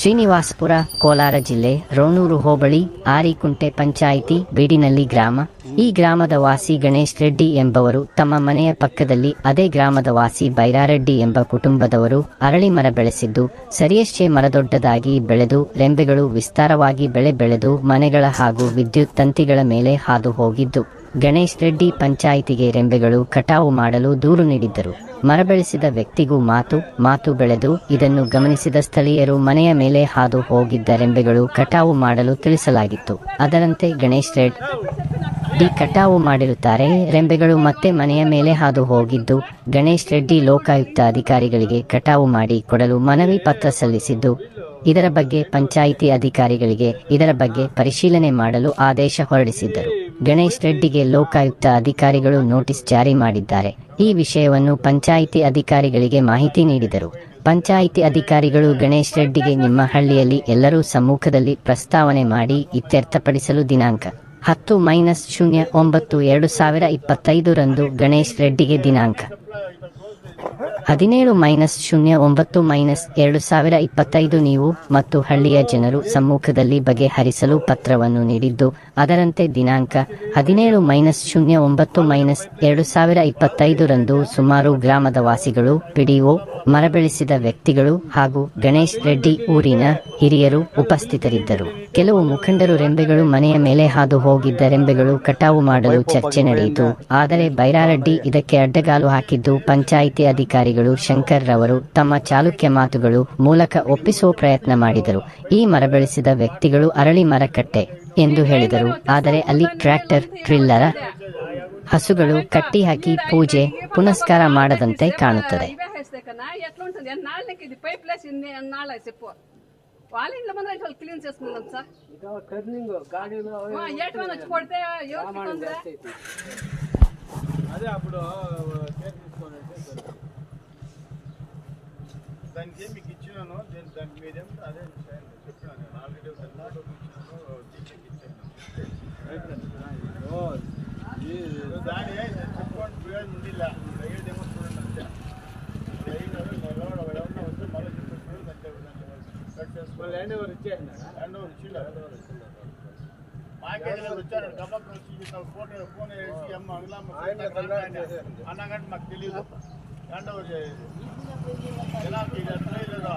ಶ್ರೀನಿವಾಸಪುರ, ಕೋಲಾರ ಜಿಲ್ಲೆ, ರೋಣೂರು ಹೋಬಳಿ, ಆರಿಕುಂಟೆ ಪಂಚಾಯಿತಿ ಬೀಡಿನಲ್ಲಿ ಗ್ರಾಮ. ಈ ಗ್ರಾಮದ ವಾಸಿ ಗಣೇಶ್ ರೆಡ್ಡಿ ಎಂಬವರು ತಮ್ಮ ಮನೆಯ ಪಕ್ಕದಲ್ಲಿ ಅದೇ ಗ್ರಾಮದ ವಾಸಿ ಬೈರಾರೆಡ್ಡಿ ಎಂಬ ಕುಟುಂಬದವರು ಅರಳಿ ಮರ ಬೆಳೆಸಿದ್ದು, ಸರಿಯಷ್ಟೇ ಮರದೊಡ್ಡದಾಗಿ ಬೆಳೆದು, ರೆಂಬೆಗಳು ವಿಸ್ತಾರವಾಗಿ ಬೆಳೆ ಬೆಳೆದು ಮನೆಗಳ ಹಾಗೂ ವಿದ್ಯುತ್ ತಂತಿಗಳ ಮೇಲೆ ಹಾದು ಹೋಗಿದ್ದು. ಗಣೇಶ್ ರೆಡ್ಡಿ ಪಂಚಾಯಿತಿಗೆ ರೆಂಬೆಗಳು ಕಟಾವು ಮಾಡಲು ದೂರು ನೀಡಿದ್ದರು. ಮರ ಬೆಳೆಸಿದ ವ್ಯಕ್ತಿಗೂ ಮಾತು ಮಾತು ಬೆಳೆದು ಇದನ್ನು ಗಮನಿಸಿದ ಸ್ಥಳೀಯರು ಮನೆಯ ಮೇಲೆ ಹಾದು ಹೋಗಿದ್ದ ರೆಂಬೆಗಳು ಕಟಾವು ಮಾಡಲು ತಿಳಿಸಲಾಗಿತ್ತು. ಅದರಂತೆ ಗಣೇಶ್ ರೆಡ್ಡಿ ಕಟಾವು ಮಾಡಿರುತ್ತಾರೆ. ರೆಂಬೆಗಳು ಮತ್ತೆ ಮನೆಯ ಮೇಲೆ ಹಾದು ಹೋಗಿದ್ದು, ಗಣೇಶ್ ರೆಡ್ಡಿ ಲೋಕಾಯುಕ್ತ ಅಧಿಕಾರಿಗಳಿಗೆ ಕಟಾವು ಮಾಡಿ ಕೊಡಲು ಮನವಿ ಪತ್ರ ಸಲ್ಲಿಸಿದ್ದು, ಇದರ ಬಗ್ಗೆ ಪಂಚಾಯಿತಿ ಅಧಿಕಾರಿಗಳಿಗೆ ಇದರ ಬಗ್ಗೆ ಪರಿಶೀಲನೆ ಮಾಡಲು ಆದೇಶ ಹೊರಡಿಸಿದ್ದರು. ಗಣೇಶ್ ರೆಡ್ಡಿಗೆ ಲೋಕಾಯುಕ್ತ ಅಧಿಕಾರಿಗಳು ನೋಟಿಸ್ ಜಾರಿ ಮಾಡಿದ್ದಾರೆ. ಈ ವಿಷಯವನ್ನು ಪಂಚಾಯಿತಿ ಅಧಿಕಾರಿಗಳಿಗೆ ಮಾಹಿತಿ ನೀಡಿದರು. ಪಂಚಾಯಿತಿ ಅಧಿಕಾರಿಗಳು ಗಣೇಶ್ ರೆಡ್ಡಿಗೆ ನಿಮ್ಮ ಹಳ್ಳಿಯಲ್ಲಿ ಎಲ್ಲರೂ ಸಮ್ಮುಖದಲ್ಲಿ ಪ್ರಸ್ತಾವನೆ ಮಾಡಿ ಇತ್ಯರ್ಥಪಡಿಸಲು ದಿನಾಂಕ ಹತ್ತು ಮೈನಸ್ ಶೂನ್ಯ ಒಂಬತ್ತು ಎರಡು ಸಾವಿರ ಇಪ್ಪತ್ತೈದರಂದು ಗಣೇಶ್ ರೆಡ್ಡಿಗೆ ದಿನಾಂಕ. ಹದಿನೇಳು ಮೈನಸ್ ಶೂನ್ಯ ಒಂಬತ್ತು ಮೈನಸ್ ಎರಡು ಸಾವಿರ ಇಪ್ಪತ್ತೈದು ನೀವು ಮತ್ತು ಹಳ್ಳಿಯ ಜನರು ಸಮ್ಮುಖದಲ್ಲಿ ಬಗೆಹರಿಸಲು ಪತ್ರವನ್ನು ನೀಡಿದ್ದು, ಅದರಂತೆ ದಿನಾಂಕ ಹದಿನೇಳು ಮೈನಸ್ ಶೂನ್ಯ ಒಂಬತ್ತು ಮೈನಸ್ ಎರಡು ಸಾವಿರ ಇಪ್ಪತ್ತೈದರಂದು ಸುಮಾರು ಗ್ರಾಮದ ವಾಸಿಗಳು, ಪಿಡಿಒ ಮರ ಬೆಳೆಸಿದ ವ್ಯಕ್ತಿಗಳು ಹಾಗೂ ಗಣೇಶ್ ರೆಡ್ಡಿ ಊರಿನ ಹಿರಿಯರು ಉಪಸ್ಥಿತರಿದ್ದರು. ಕೆಲವು ಮುಖಂಡರು ರೆಂಬೆಗಳು ಮನೆಯ ಮೇಲೆ ಹಾದು ಹೋಗಿದ್ದ ರೆಂಬೆಗಳು ಕಟಾವು ಮಾಡಲು ಚರ್ಚೆ ನಡೆಯಿತು. ಆದರೆ ಬೈರಾರೆಡ್ಡಿ ಇದಕ್ಕೆ ಅಡ್ಡಗಾಲು ಹಾಕಿದ್ದು ಪಂಚಾಯಿತಿ ಅಧಿಕಾರಿಗಳು ಶಂಕರ್ ರವರು ತಮ್ಮ ಚಾಲುಕ್ಯ ಮಾತುಗಳು ಮೂಲಕ ಒಪ್ಪಿಸುವ ಪ್ರಯತ್ನ ಮಾಡಿದರು. ಈ ಮರ ಬೆಳೆಸಿದ ವ್ಯಕ್ತಿಗಳು ಅರಳಿ ಮರಕಟ್ಟೆ ಎಂದು ಹೇಳಿದರು. ಆದರೆ ಅಲ್ಲಿ ಟ್ರ್ಯಾಕ್ಟರ್, ಟ್ರಿಲ್ಲರ ಹಸುಗಳು ಕಟ್ಟಿ ಹಾಕಿ ಪೂಜೆ, ಪುನಸ್ಕಾರ ಮಾಡದಂತೆ ಕಾಣುತ್ತದೆ. కన్నా ఎట్లా ఉంటుంది నాళ్ళకి ఇది పైప్ లేసి ఇన్ని నాళ్ళ చెప్పు. వాళ్ళ ఇంట్లో ముందర ఇట్లా క్లీన్ చేసుకున్నాం సార్. టర్నింగ్ గాడీలో ఆ, ఏటమైనా వచ్చి కొడితే అదే అప్పుడు దానికి ఏం మీకు ఇచ్చినాను దీని దానికి మీరేం అదే. చెప్పినాను నేను. ఆల్రెడీ ఇచ్చినాను టీచర్కి ఇచ్చాను. దాని చెప్పుకోండి ప్రయోజనం ఉండిಲ್ಲ అయ్యేదేమో చూడండి అంతే ఇది అయినారు ఎవరో ఎవరన్నా వస్తే మళ్ళీ చెప్పేసి దాంట్లో కట్ ల్యాండ్ ఓవర్ ఇచ్చేయండి ల్యాండ్ ఓవర్ ఇచ్చిండు మాకేదో వచ్చారు గబక్ వచ్చి ఫోటో ఫోన్ వేసి అమ్మ అంగలమ్మ అన్నగంటే మాకు తెలియదు ల్యాండ్ ఓవర్ చేయాలి ఎలా లేదా?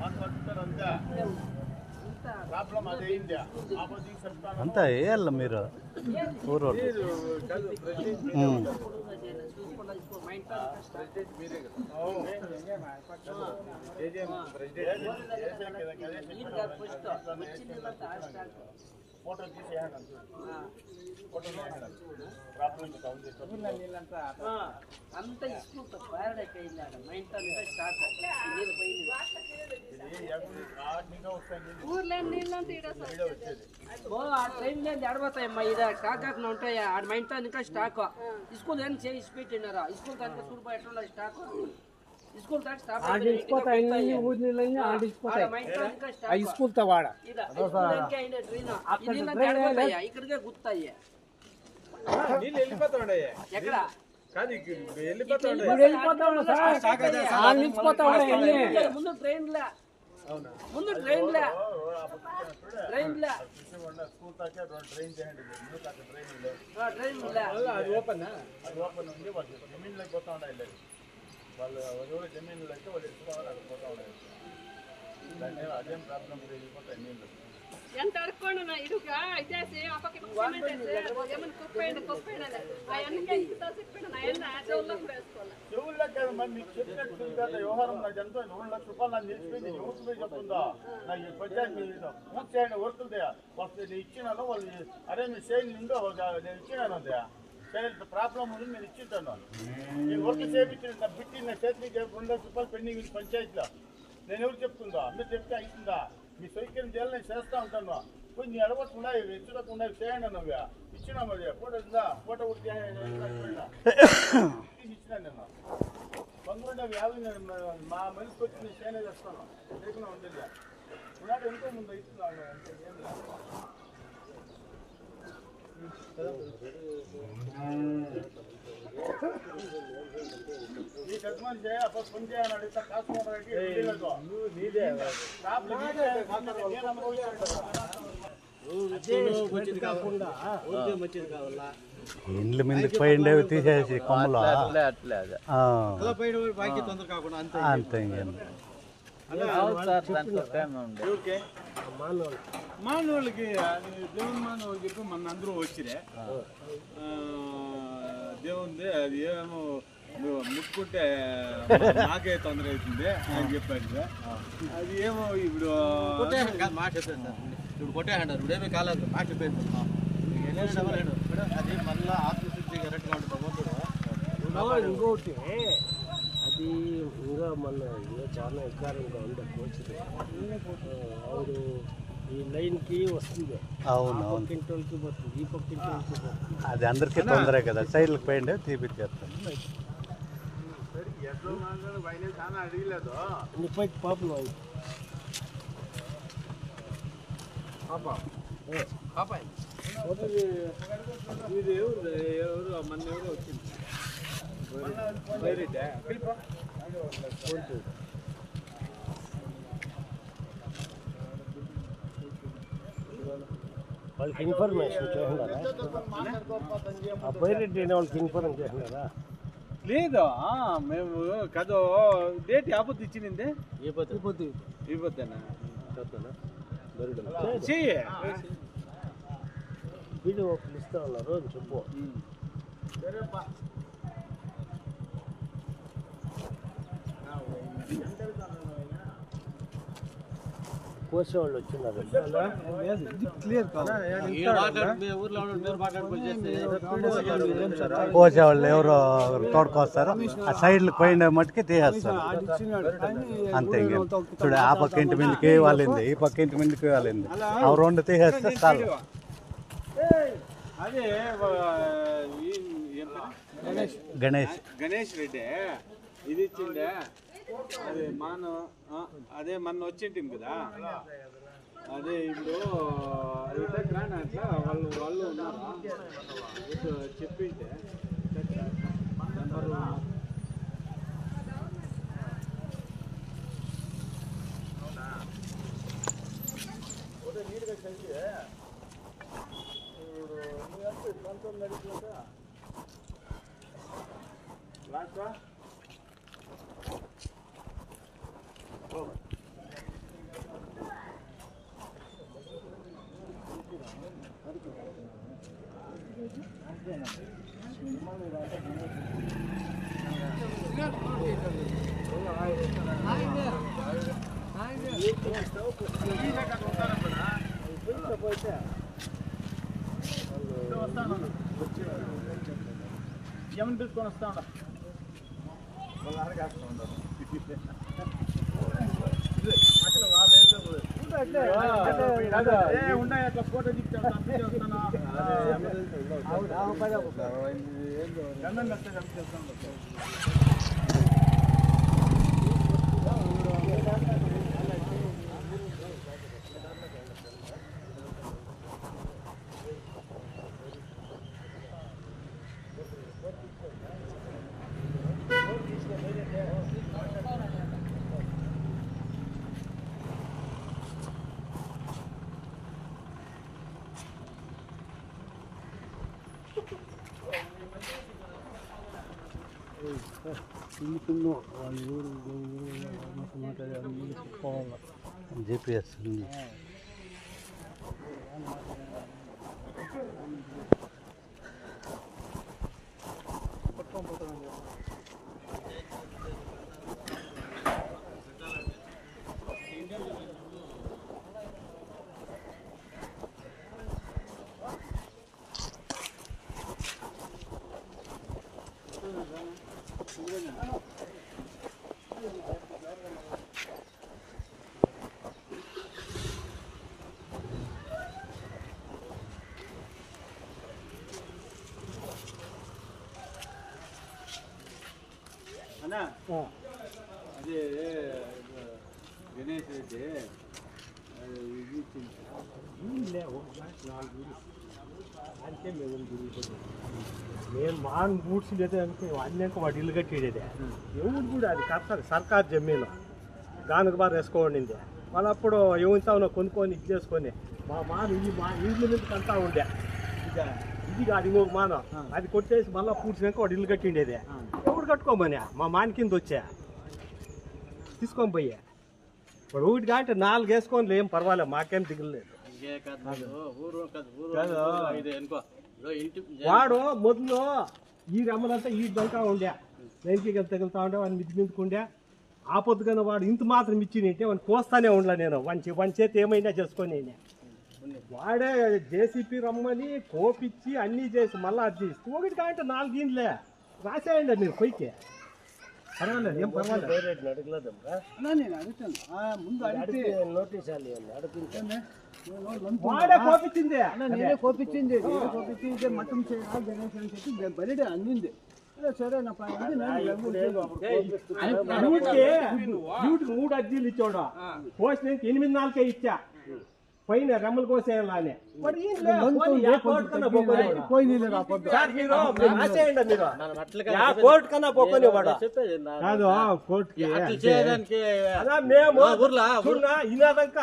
మాకు పట్టుతారు అంతే. ప్రాబ్లం అదే అయింది ఆపోజిట్ చెప్తాను అంతా వేయాల మీరు? ఊరు ఫోటో తీసి ఫోటో ప్రాబ్లం అంత పారడైపోయింది ఆడ అంతా స్టార్ట్ నీళ్ళు పోయింది ఇంకా వస్తాయి ఊర్లో నీళ్ళంతా ఈడ సార్ వచ్చేది ఓ ఆ ట్రైన్ లేదు ఆడబోతాయమ్మా ఇది కాకాకు ఉంటాయి? ఆడ మా ఇంట్లో ఇంకా స్టాక్. స్కూల్ ఏం చేసి ఇసి పెట్టినారా స్కూల్ దానికి సూర్పా ఎట్లా స్టాక్. స్కూల్ దాకా స్టాప్ ఆడిపోతాయి మా ఇంట్లో ఇంకా స్టాక్. స్కూల్తో వాడ? ఇక్కడికే నీళ్ళు వెళ్ళిపోతాయి ఎక్కడ? కాదు వెళ్ళిపోతా ముందు ట్రైన్ లే. ముందు ట్రైన్ లే. ట్రైన్ లే. స్కూల్ దాకా ట్రైన్ చేయండి ట్రైన్ లే అది ఓపెన్ అది ఓపెన్ ఉంది. వాళ్ళు జమీన్లోకి పోతా ఉండాలి. లేదు వాళ్ళు ఎవరు జమీన్లో అయితే వాళ్ళు ఎత్తుకోవాలి అక్కడ పోతా ఉండాలి. ఎంత అడుక్కోండి ఇడుక ఇదేసి ఆ పక్క సిమెంట్ కుప్పేయండి కుప్పేయండి అవన్నీ ఇంత చెప్పండి అవన్నీ ఆ చెవుల్లో కూడా వేసుకోవాలి చెవుల్లో కాదు మరి మీకు చెప్పినట్టు కాదు వ్యవహారం నాకు ఎంతో రెండు లక్షల రూపాయలు నాకు నిలిచిపోయింది యూత్ పోయి చెప్తుందా? నాకు ఈ పంచాయతీ మీరు పూర్తి చేయండి వర్కులదే ఫస్ట్ నేను ఇచ్చినాను వాళ్ళు అరే మీరు చేయండి ఉందో నేను ఇచ్చినాను అదే. ప్రాబ్లం ఉంది నేను ఇచ్చింటాను నేను వర్క్ చేయించిన బిట్టి నా చేతికి రెండు లక్షల రూపాయలు పెండింగ్ పంచాయతీలో. నేను ఎవరు చెప్తుందా? మీరు చెప్తే అవుతుందా మీ సౌకర్యం చేయాలి నేను చేస్తా ఉంటాను కొంచెం ఎడగొట్టుకుండా ఇచ్చకుండా చేయండి నువ్వు ఇచ్చినా మరి ఫోటో ఉందా ఫోటో ఉడితే ఇచ్చినా నేను బంగారు యాభై మా మనిషికి వచ్చి నేను చేయనే చేస్తాను లేకుండా ఉండేది. ఉన్నాడు ఎంతో ముందు ఇస్తున్నాను అంతే ఏం లేదు. ఇండ్ల మీదకి పోయిండేవి తీసేసి కొమ్మలు అట్లే అట్లే అదే ఆ. అంతే ఇంకేం అవును సార్ దాంట్లో టైం ఉంది ఎవరికి? మానవులకి అది దేవుని మానవులకి చెప్పి మన అందరూ వచ్చిరే ఆ, దేవుంది అది ఏమో నువ్వు ముట్టుకుంటే నాకే తొందర అవుతుంది అని చెప్పాడు. అది ఏమో ఇప్పుడు మాట చెప్పాను ఇప్పుడు కొట్టేయంటారు ఇప్పుడు ఏమీ కాలేదు మాట చెప్పాను అది మళ్ళీ ఆత్మశుద్ధి కరెక్ట్గా ఉంటుంది భగవంతుడు ఇంకోటి అది ఇంకా మన ఇంకా చాలా వికారంగా ఉంది కోచింది అవును. ఈ లైన్కి వస్తుంది. అవును అవును. పక్కింటోళ్ళకి పోతుంది ఈ పక్కింటోళ్ళకి పోతుంది. అది అందరికీ తొందరే కదా. సైడ్కి పోయిండే తీపిచ్చేస్తాను ముప్పై పాపలు అవి. ఇది? ఎవరు? ఎవరు మన ఎవరు వచ్చింది. వాళ్ళకి ఇన్ఫర్మేషన్ చేసినారా ఆ బైరెడ్డి అనే వాళ్ళకి ఇన్ఫర్మేషన్ చేసినారా లేదు ఆ, మేము కదో డేట్ యాపత్తు ఇచ్చింది ఇవ్వద్దేనా చెయ్యి. వీడియో పిలుస్తా ఉన్నారు అని చెప్పు కోసేవాళ్ళు వచ్చినారు ఈయన మాట్లాడు మీ ఊర్లో ఉన్న మీరు మాట్లాడుకొని చేస్తే పోసేవాళ్ళు ఎవరో తోడుకొస్తారు? ఆ సైడ్లకు పోయిండే మట్టుకి తీసేస్తారు. అంతే ఇంకేం. చూడు ఆ పక్క ఇంటి మీదకి వాళ్ళింది ఈ పక్క ఇంటి మీదకి వాళ్ళింది. ఆ రెండు తీసేస్తే చాలు? గణేష్. గణేష్ రెడ్డి ఇది ఇచ్చిండే అదే మన అదే మొన్న వచ్చింటిం కదా. అదే ఇప్పుడు అయితే కానీ అట్లా వాళ్ళు వాళ్ళు ఉన్నారా? ఇటు చెప్పింటే నెంబరు లాస్టా ఏమని పిలుచుకొని వస్తా ఉండ ఉన్నాయి? అట్లా ఫోటో గంధం కనిపిస్తాను వాళ్ళు ఊరు అదే గణేష్ రెడ్డి ఇది మేము మేము మాన్ బూట్స్ లేదా వాడు ఇల్లు కట్టేదే ఎవరు కూడా అది కరెక్ట్ సర్కార్ జమీను గానుగ బార్ వేసుకోండింది వాళ్ళు అప్పుడు ఏమంతా కొనుక్కొని ఇది చేసుకొని మా మాను ఈ మా ఇండ్ల మీదకి అంతా ఉండే ఇది కాదు ఇంకొక మాను అది కొట్టేసి మళ్ళీ పూడ్చినాక వాడు ఇల్లు కట్టిండేది కట్టుకోమని. మా మాని కింద వచ్చా. తీసుకొని పోయా. ఇప్పుడు ఒకటి కాబట్టి నాలుగు వేసుకొని ఏం పర్వాలేదు మాకేం దిగులేదు. వాడు మొదలు ఈ రమ్మలంతా ఈ దంకా ఉండే. వెంకీ తగులుతా ఉండే వాడిని మిద్ది మీదకుండే ఆ పొద్దుగానే వాడు ఇంత మాత్రం ఇచ్చినంటే వాడిని కోస్తానే ఉండలే నేను. వంచి వన్ చేతి ఏమైనా చేసుకొని వాడే జేసీపీ రమ్మని కోపిచ్చి అన్నీ చేసి మళ్ళీ అది ఒకటి కాంటే నాలుగు ఇండ్లే. రాసేయండి మీరు పైకి పర్వాలేదు ఏం పర్వాలేదు. వాడే కోపించింది నేనే కోపించింది నేనే కోపించింది మతం చేయాలి అని చెప్పి బలిడే అందింది నేను మూడు అర్జీలు ఇచ్చాడు పోసినాక ఎనిమిది నాలుగే ఇచ్చా. పైన రెమ్మలు కోసేయాలని మరి యా కోర్టు కన్నా పోకొని కాదు కోర్టుకి మేము ఊర్లో ఇలాదంక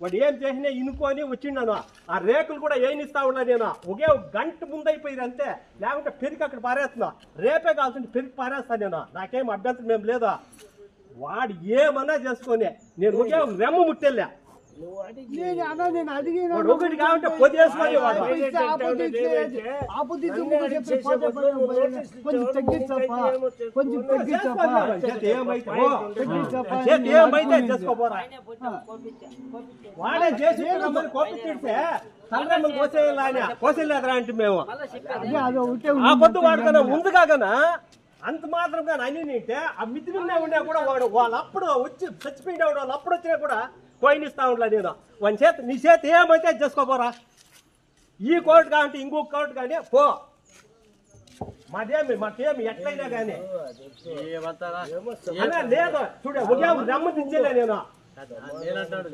వాడు ఏం చేసినా ఇనుకొని వచ్చిండను. ఆ రేకులు కూడా ఏం ఇస్తా ఉన్నా నేను. ఒకే గంట ముందు అయిపోయింది అంతే. లేకుంటే పెరిగి అక్కడ పారేస్తున్నా. రేపే కావాల్సింది పెరిగి పారేస్తా నేను. నాకేం అభ్యంతరం ఏం లేదు. వాడు ఏమన్నా చేసుకొని నేను ఒకే ఒక రెమ్మ ముట్టెళ్ళా. నేను అన్నా నేను అడిగిన వాడు. ఒకటి కావాలంటే పొదేసుకొని వాడు ఆపోజిట్ కొంచెం తగ్గించప్పా కొంచెం తగ్గించప్పా చేతి ఏమైతే ఓ, చేతి ఏమైతే చేసుకోపోరా వాడే చేసి కోపించిడితే తల్లరమ్మని కోసేయాలని కోసేయలేదురా అంటే మేము. ఆ పొద్దు వాడుకన్నా ముందు కాకనా? అంత మాత్రం కానీ అని నింటే ఆ ఉండే కూడా వాడు వాళ్ళు అప్పుడు వచ్చి చచ్చిపోయినవాడు వాళ్ళు అప్పుడు వచ్చినా కూడా పోయినిస్తా ఉండలే నేను. వాని చేత నీ చేత ఏమైతే అది చేసుకోపోరా ఈ కోర్టు కావంటే ఇంకొక కోర్టు కానీ పో. మాదేమి మాకేమి ఎట్లయినా కానీ లేదు. చూడ ఒకే రమ్మ దించలే నేను. నేనంటాడు